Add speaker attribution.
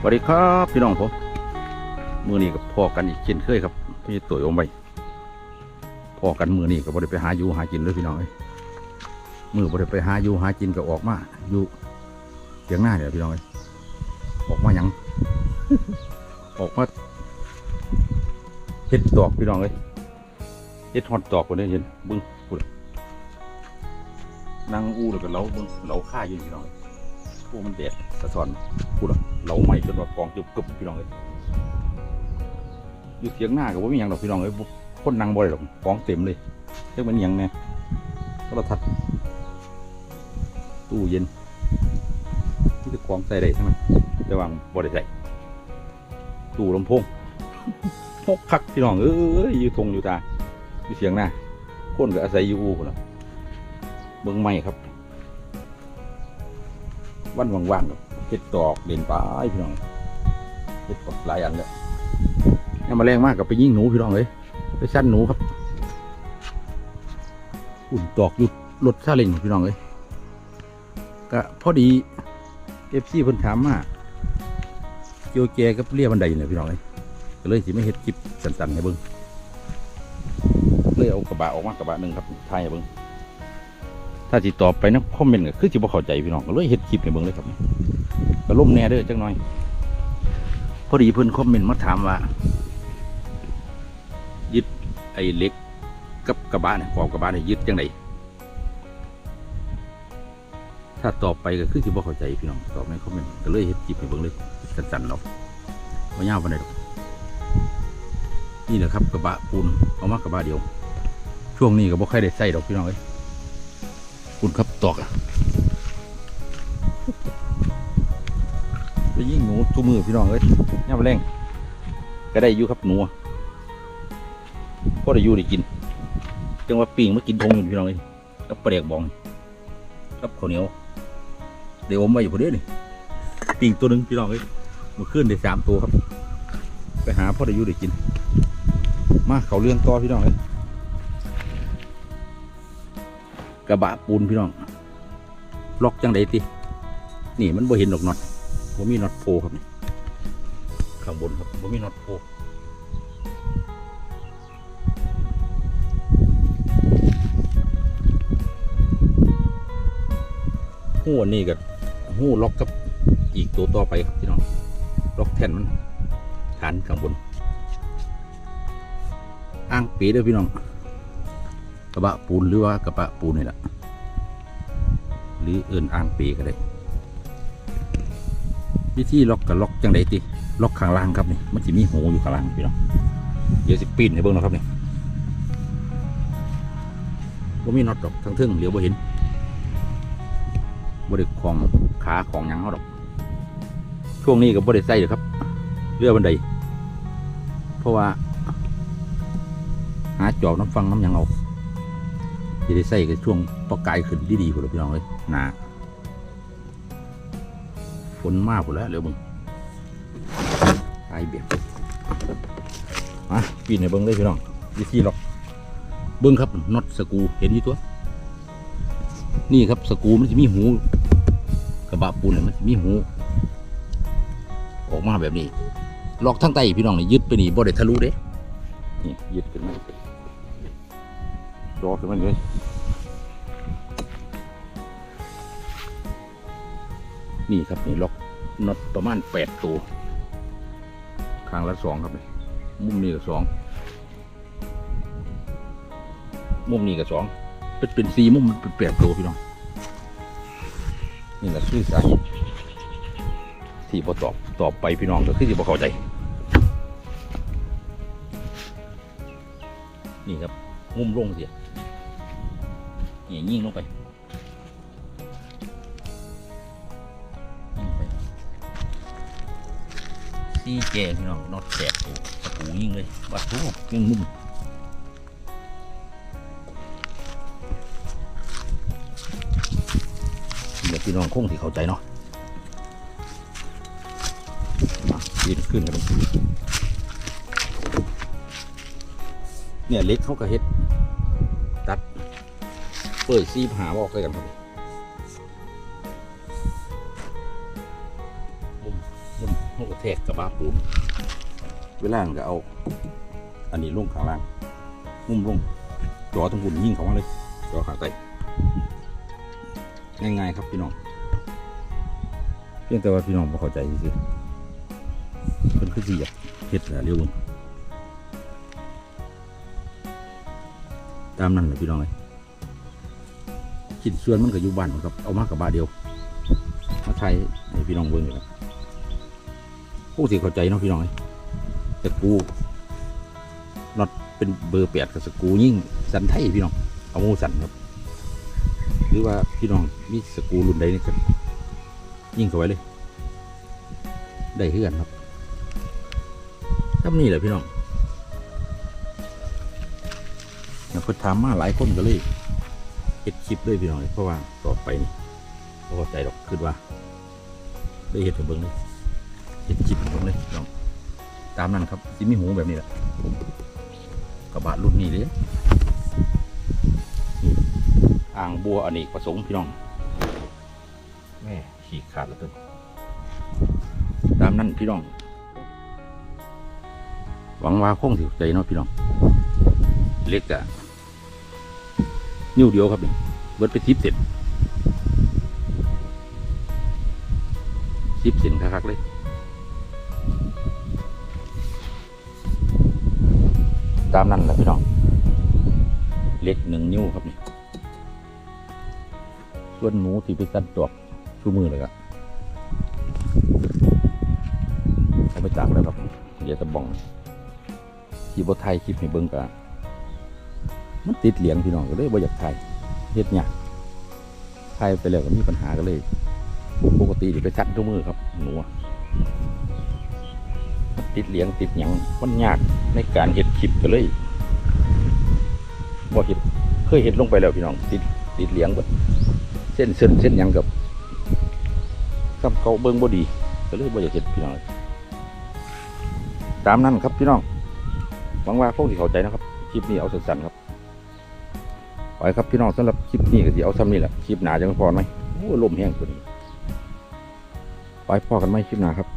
Speaker 1: สวัสดีครับพี่น้องผมมือนี้กับพ่อกันอีกเช่นเคยครับพี่ตุ๋ยอมไปพ่อกันมือนี้ก็บ่ได้ไปหาอยู่หากินเลยพี่น้องเอ้ยมือบ่ได้ไปหาอยู่หากินก็ออกมาอยู่เสียงหน้าเนี่ยพี่น้องเอ้ยออกมาหยังออกมาเฮ็ดตอกพี่น้องเอ้ยเฮ็ดฮอดตอกคนนี้เห็นบึ้งพูดนั่งอู้แล้วก็เล้าบึ้งเล้าค่าอยู่พี่น้องเอ้ยพวกมันแดดสะท้อนพูดอะ เราใหม่จนว่ากองจุบกึบพี่น้องเลยอยู่เสียงหน้ากับว่ามีหยังดอกพี่น้องเลยคนนั่งบ่ได้ดอกกองเต็มเลยเรียกมันหยังเนี่ยโทรทัศน์ตู้เย็นที่จะกองใส่ได้ทั้งนั้นแต่วางบ่ได้ใส่ตู้ลำโพงพกคักพี่น้องเอ้ยอยู่ทงอยู่ตาอยู่เสียงหน้าคนก็อาศัยอยู่อู่นละเบิ่งใหม่ครับ วันว่างๆกับ เฮ็ดตอกเด่นไปพี่น้องเฮ็ดกดหลายอันแล้วนี่มาแรงมากกับไปยิงหนูพี่น้องเลยไปสั้นหนูครับ อุ่นตอกหยุดรถซาเล้งพี่น้องเลยก็พอดีเอฟซีเพิ่นถามมาเกี่ยวแจกับเรียบันไดเนี่ยพี่น้องเลยก็เลยสิไม่เฮ็ดคลิปสั้นๆให้เบิ่งเลยเอากระบะออกมากระบะหนึ่งครับถ่ายให้เบิ่งถ้าติดต่อไปนะคอมเมนต์ก็คือจิบ่เข้าใจพี่น้องก็เลยเฮ็ดคลิปให้เบิ่งเลยครับ ก็ล่มแน่เด้อจังหน่อย พอดีเพิ่นคอมเมนต์มาถามว่า ยึดไอ้เล็กกับกระบะเนี่ยขอบกระบะเนี่ยยึดจังไดถ้าตอบไปก็คือสิบ่เข้าใจพี่น้องตอบในคอมเมนต์ก็เลยเฮ็ดคลิปให้เบิ่งเลยสั้นๆเนาะบ่ยาวปานใดดอกนี่แหละครับกระบะปูนเอามากระบะเดียว ช่วงนี้ก็บ่ค่อยได้ใส่ดอกพี่น้องเอ้ยคุณครับตอกอะ ไปยิงหนูทุกมือพี่น้องเอ้ยย่ามาแรงก็ได้อยู่ครับหนูก็ได้อยู่ได้กินจังว่าปิ่งมากินทงอยู่พี่น้องเอ้ยกับปลาเด็กบองกับข้าวเหนียวเดี๋ยวอมไว้อยู่พอดีนี่ปิ่งตัวหนึ่งพี่น้องเอ้ยมาขึ้นได้สามตัวครับ ไปหาพ่อได้อยู่ได้กิน มาเขาเรื่องต่อพี่น้องเอ้ยกระบะปูนพี่น้องล็อกจังไดตินี่มันบ่เห็นดอกน็อต บ่มีน็อตโพครับนี่ข้างบนครับบ่มีน็อตโพหูอันนี้ก็หูล็อกกับอีกตัวต่อไปครับพี่น้องล็อกแท่นมันฐานข้างบนอ้างปีเด้อพี่น้องกระบะปูนหรือว่ากระบะปูนนี่แหละหรือเอื่นอ่างปีก็ได้ วิธีล็อกกับล็อกจังไดติล็อกข้างล่างครับนี่มันจะมีหูอยู่ข้างล่างพี่น้องเดี๋ยวสิปีนให้เบิ่งนะครับนี่ว่ามีน็อตดอกทั้งเทิงเหลียวบ่เห็นบ่ได้ของขาของยังเขาดอก ช่วงนี้ก็บ่ได้ใส่เลยครับเรือบันไดเพราะว่า หาจอบน้ำฟังน้ำยังเอาจะได้ใส่กับช่วงปอกกายขึ้นดีๆพุ่นล่ะพี่น้องเลยหนา ฝนมากพุ่นแล้วเร็วมึงไอเบียดมาปีนให้เบิ้งเลยพี่น้องวิธีล็อก เบิ้งครับน็อตสกูเห็นยู่ตัว นี่ครับสกูมันจะมีหู กระบะปูนเนี่ยมันจะมีหู ออกมาแบบนี้ล็อกทั้งไตพี่น้องนี่ยึดไปนี่บ่ได้ทะลุเด้นี่ยึดขึ้นมารอขึ้นมาเลย นี่ครับนี่ล็อกน็อตประมาณแปดตัวข้างละสองครับนี่มุมนี้ก็สองมุมนี้ก็สองเป็นเป็นสี่มุมมันเป็นแปดตัวพี่น้องนี่แหละคือสาเหตุที่พอตอบตอบไปพี่น้องก็คือที่พอเข้าใจ นี่ครับมุมลงเสียนี่ยิงลงไป ซีแกพี่น้องนอตแสบตัวตะปูยิ่งเลยวัดทุกยิงมุมเดี๋ยวพี่น้องคงที่เข้าใจเนาะมาปีนขึ้นกันเลยเนี่ยเล็กเขาก็เฮ็ด ตัด เปิดซีหาบอกเลยกันครับ แทกกระบะปูนเวลามันก็เอา อันนี้ลงขางล่างงุ่มลงจอทั้งหุ่นยิ่งเขามาเลยจอขาไตง่ายๆครับพี่น้องเพียงแต่ว่าพี่น้องไม่เข้าใจสิเพิ่นคือสิอยากเฮ็ดแหละเร็วเบิ่งตามนั้นแหละพี่น้องเลยคิดส่วนมันก็อยู่บ้านครับ เอามากกับบาเดียวมาไทยให้พี่น้องเบิ่งเลยครับ ผู้สิเข้าใจเนาะพี่น้องเอ้ยแต่กูน็อตเป็นเบอร์แปดกับสกูยิ่งสันไทยพี่น้องเอาโมสันครับ หรือว่าพี่น้องมีสกูรุ่นใดนี่ก็ยิ่งเข้าไว้เลย ได้เฮือนครับทำนี่แหละพี่น้องแล้วก็ถามมาหลายคนก็เลยเห็ดคลิปเลยพี่น้องเพราะว่าต่อไปนี่เข้าใจดอกคือว่า ได้เห็ดให้เบิ่งเลย เห็ดคลิปให้เบิ่งเลยพี่น้องตามนั้นครับสิมีหูแบบนี้แหละกระบะรุ่นนี้เลยอ่างบัวอเนกประสงค์พี่น้องแม่ขี่ขาดแล้วตัวตามนั้นพี่น้อง หวังว่าคงสิใจเนาะพี่น้องเล็กอะนิ้วเดียวครับนี่เบิดไปทิปเสร็จทิปเสร็จคักๆเลย ตามนั้นแหละพี่น้องเล็กหนึ่งนิ้วครับนี่ส่วนหนูที่ไปตัดดอกชูมือเลยครับเอาไปตากแล้วครับเดี๋ยวจะบ้องขี่บไทยคลิปให้เบิ้งกะมันติดเหลียงพี่น้องก็เลยบ่อยากถ่ายเฮ็ดเนี่ยากถ่ายไปแล้วก็มีปัญหาก็เลย ปกติที่ไปตัดทุกมือครับหนู ติดเหลียงติดหยังมันยากในการเฮ็ดคลิปก็เลยบ่เฮ็ดเคยเฮ็ดลงไปแล้วพี่น้อง ติดติดเหลียงเบดเส้นเส้นเส้นหยังกับกับเขาเบิ้งบ่ดีก็เลยบ่อยากเห็นพี่น้องตามนั้นครับพี่น้องหวังว่าคงสิเข้าใจนะครับคลิปนี้เอาสั้นๆครับไปครับพี่น้องสำหรับคลิปนี้ก็สิเอาซ้ำนี่แหละคลิปหนาจะพอไหมโอ้ลมแห้งตัวนี้ไปพ่อกันไหมคลิปหนาครับ